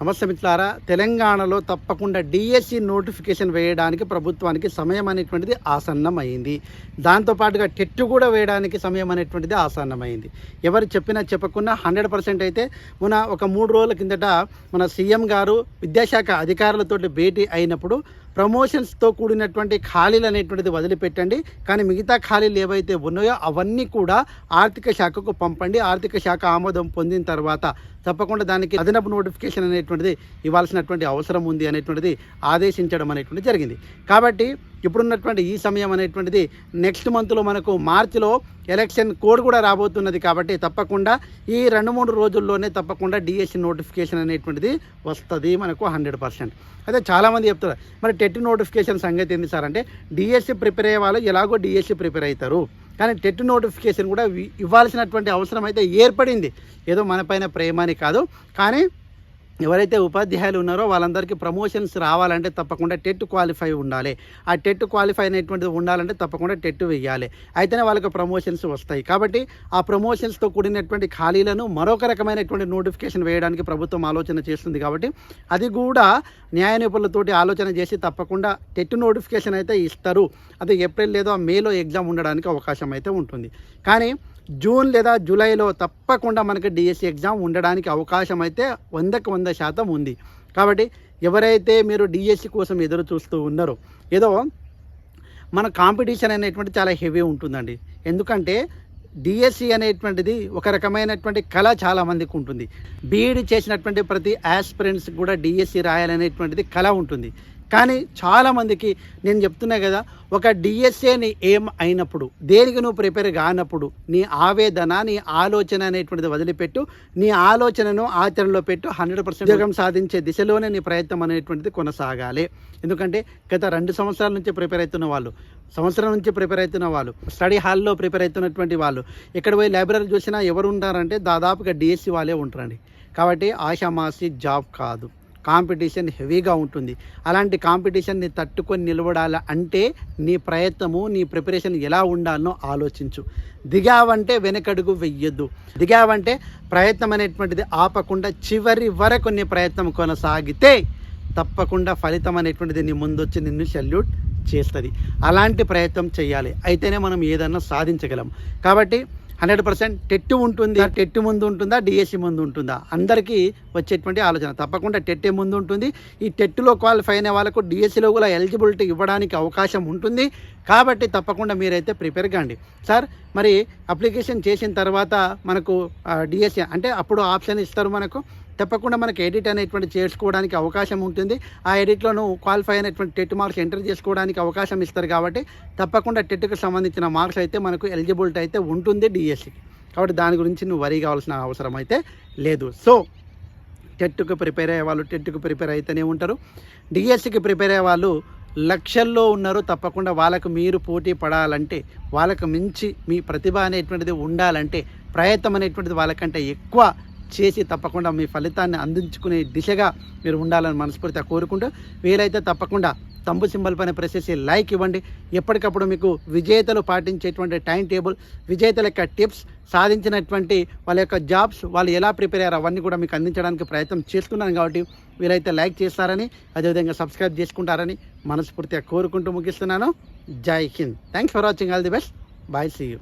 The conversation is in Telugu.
నమస్తే మిత్రులారా తెలంగాణలో తప్పకుండా డిఎస్సి నోటిఫికేషన్ వేయడానికి ప్రభుత్వానికి సమయం అనేటువంటిది ఆసన్నమైంది. దాంతోపాటుగా టెట్ కూడా వేయడానికి సమయం అనేటువంటిది ఆసన్నమైంది. ఎవరు చెప్పినా చెప్పకుండా హండ్రెడ్ పర్సెంట్ అయితే మన ఒక మూడు రోజుల కిందట మన సీఎం గారు విద్యాశాఖ అధికారులతో భేటీ అయినప్పుడు ప్రమోషన్స్తో కూడినటువంటి ఖాళీలు అనేటువంటిది వదిలిపెట్టండి. కానీ మిగతా ఖాళీలు ఏవైతే ఉన్నాయో అవన్నీ కూడా ఆర్థిక శాఖకు పంపండి. ఆర్థిక శాఖ ఆమోదం పొందిన తర్వాత తప్పకుండా దానికి అదనపు నోటిఫికేషన్ అనేటువంటిది ఇవ్వాల్సినటువంటి అవసరం ఉంది అనేటువంటిది ఆదేశించడం అనేటువంటిది జరిగింది. కాబట్టి ఇప్పుడున్నటువంటి ఈ సమయం అనేటువంటిది నెక్స్ట్ మంత్లో మనకు మార్చిలో ఎలక్షన్ కోడ్ కూడా రాబోతున్నది కాబట్టి తప్పకుండా ఈ రెండు మూడు రోజుల్లోనే తప్పకుండా డిఎస్సి నోటిఫికేషన్ అనేటువంటిది వస్తుంది మనకు హండ్రెడ్ పర్సెంట్. అయితే చాలామంది చెప్తారు మరి టెట్ నోటిఫికేషన్ సంగతి ఏంది సార్ అంటే డిఎస్సి ప్రిపేర్ అయ్యే వాళ్ళు ఎలాగో డిఎస్సి ప్రిపేర్ అవుతారు. కానీ టెట్ నోటిఫికేషన్ కూడా ఇవ్వాల్సినటువంటి అవసరం అయితే ఏర్పడింది. ఏదో మన పైన ప్రేమ అని కాదు. కానీ ఎవరైతే ఉపాధ్యాయులు ఉన్నారో వాళ్ళందరికీ ప్రమోషన్స్ రావాలంటే తప్పకుండా టెట్ క్వాలిఫై ఉండాలి. ఆ టెట్ క్వాలిఫై అనేటువంటిది ఉండాలంటే తప్పకుండా టెట్ వేయాలి. అయితేనే వాళ్ళకి ప్రమోషన్స్ వస్తాయి. కాబట్టి ఆ ప్రమోషన్స్తో కూడినటువంటి ఖాళీలను మరొక రకమైనటువంటి నోటిఫికేషన్ వేయడానికి ప్రభుత్వం ఆలోచన చేస్తుంది కాబట్టి అది కూడా న్యాయ నిపుణులతోటి ఆలోచన చేసి తప్పకుండా టెట్ నోటిఫికేషన్ అయితే ఇస్తారు. అది ఏప్రిల్ లేదా మేలో ఎగ్జామ్ ఉండడానికి అవకాశం అయితే ఉంటుంది. కానీ జూన్ లేదా జూలైలో తప్పకుండా మనకి డిఎస్సి ఎగ్జామ్ ఉండడానికి అవకాశం అయితే వందకు వంద శాతం ఉంది. కాబట్టి ఎవరైతే మీరు డిఎస్సి కోసం ఎదురు చూస్తూ ఉన్నారో ఏదో మన కాంపిటీషన్ అనేటువంటి చాలా హెవీ ఉంటుందండి. ఎందుకంటే డిఎస్సి అనేటువంటిది ఒక రకమైనటువంటి కళ చాలా మందికి ఉంటుంది. బీఈడి చేసినటువంటి ప్రతి ఆస్పిరెంట్స్ కూడా డిఎస్సి రాయాలనేటువంటిది కళ ఉంటుంది. కానీ చాలామందికి నేను చెప్తున్నా కదా ఒక డిఎస్ఏని ఏం అయినప్పుడు దేనికి నువ్వు ప్రిపేర్ కానప్పుడు నీ ఆవేదన నీ ఆలోచన అనేటువంటిది వదిలిపెట్టు నీ ఆలోచనను ఆచరణలో పెట్టు హండ్రెడ్ పర్సెంట్ ఉద్యోగం సాధించే దిశలోనే నీ ప్రయత్నం అనేటువంటిది కొనసాగాలి. ఎందుకంటే గత రెండు సంవత్సరాల నుంచి ప్రిపేర్ అవుతున్న వాళ్ళు సంవత్సరం నుంచి ప్రిపేర్ అవుతున్న వాళ్ళు స్టడీ హాల్లో ప్రిపేర్ అవుతున్నటువంటి వాళ్ళు ఎక్కడ పోయి లైబ్రరీ చూసినా ఎవరు ఉంటారంటే దాదాపుగా డిఎస్సి వాళ్ళే ఉంటారండి. కాబట్టి ఆషామాసి జాబ్ కాదు. కాంపిటీషన్ హెవీగా ఉంటుంది. అలాంటి కాంపిటీషన్ని తట్టుకొని నిలబడాలి అంటే నీ ప్రయత్నము నీ ప్రిపరేషన్ ఎలా ఉండాలనో ఆలోచించు. దిగావంటే వెనకడుగు వెయ్యొద్దు. దిగావంటే ప్రయత్నం అనేటువంటిది ఆపకుండా చివరి వరకు నీ ప్రయత్నం కొనసాగితే తప్పకుండా ఫలితం అనేటువంటిది నీ ముందొచ్చి నిన్ను సెల్యూట్ చేస్తుంది. అలాంటి ప్రయత్నం చేయాలి. అయితేనే మనం ఏదన్నా సాధించగలం. కాబట్టి హండ్రెడ్ పర్సెంట్ టెట్ ఉంటుంది టెట్ ముందు ఉంటుందా డిఎస్సి ముందు ఉంటుందా? అందరికీ వచ్చేటువంటి ఆలోచన. తప్పకుండా టెట్టే ముందు ఉంటుంది. ఈ టెట్లో క్వాలిఫై అయిన వాళ్ళకు డిఎస్సిలో కూడా ఎలిజిబిలిటీ ఇవ్వడానికి అవకాశం ఉంటుంది. కాబట్టి తప్పకుండా మీరైతే ప్రిపేర్ కాండి. సార్ మరి అప్లికేషన్ చేసిన తర్వాత మనకు డిఎస్సి అంటే అప్పుడు ఆప్షన్ ఇస్తారు మనకు? తప్పకుండా మనకి ఎడిట్ అనేటువంటి చేసుకోవడానికి అవకాశం ఉంటుంది. ఆ ఎడిట్లోను క్వాలిఫై అయినటువంటి టెట్ మార్క్స్ ఎంటర్ చేసుకోవడానికి అవకాశం ఇస్తారు కాబట్టి తప్పకుండా టెట్కు సంబంధించిన మార్క్స్ అయితే మనకు ఎలిజిబిలిటీ అయితే ఉంటుంది డిఎస్సికి. కాబట్టి దాని గురించి నువ్వు వరి కావాల్సిన అవసరం అయితే లేదు. సో టెట్కు ప్రిపేర్ అయ్యే వాళ్ళు టెట్కు ప్రిపేర్ అయితేనే ఉంటారు. డిఎస్సికి ప్రిపేర్ అయ్యే వాళ్ళు లక్షల్లో ఉన్నారు. తప్పకుండా వాళ్ళకు మీరు పోటీ పడాలంటే వాళ్ళకు మించి మీ ప్రతిభ అనేటువంటిది ఉండాలంటే ప్రయత్నం అనేటువంటిది వాళ్ళకంటే ఎక్కువ చేసి తప్పకుండా మీ ఫలితాన్ని అందించుకునే దిశగా మీరు ఉండాలని మనస్ఫూర్తిగా కోరుకుంటూ వీలైతే తప్పకుండా తంబు సింబల్ పైన ప్రెస్ చేసి లైక్ ఇవ్వండి. ఎప్పటికప్పుడు మీకు విజేతలు పాటించేటువంటి టైం టేబుల్ విజేతల యొక్క టిప్స్ సాధించినటువంటి వాళ్ళ యొక్క జాబ్స్ వాళ్ళు ఎలా ప్రిపేర్ అయ్యారు అవన్నీ కూడా మీకు అందించడానికి ప్రయత్నం చేస్తున్నాను కాబట్టి వీలైతే లైక్ చేస్తారని అదేవిధంగా సబ్స్క్రైబ్ చేసుకుంటారని మనస్ఫూర్తిగా కోరుకుంటూ ముగిస్తున్నాను. Jai Hind. Thanks for watching all the best bye see you